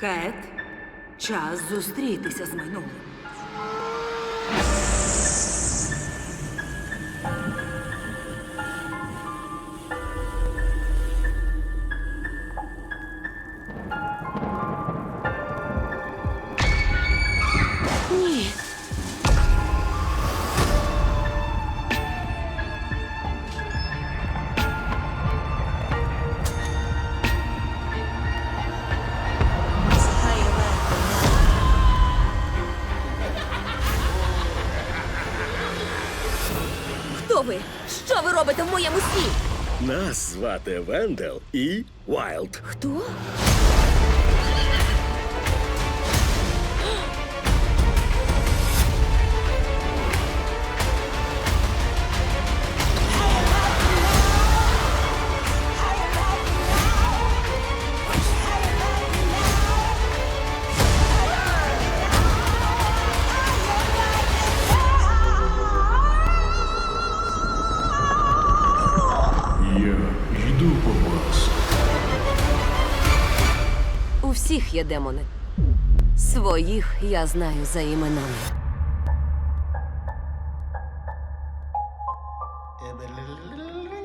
Кет, час зустрітися з минулим. Хто ви? Що ви робите в моєму сні? Нас звати Вендел і Вайлд. Хто? всіх є демони. Своїх я знаю за іменами. Е, Evelyn.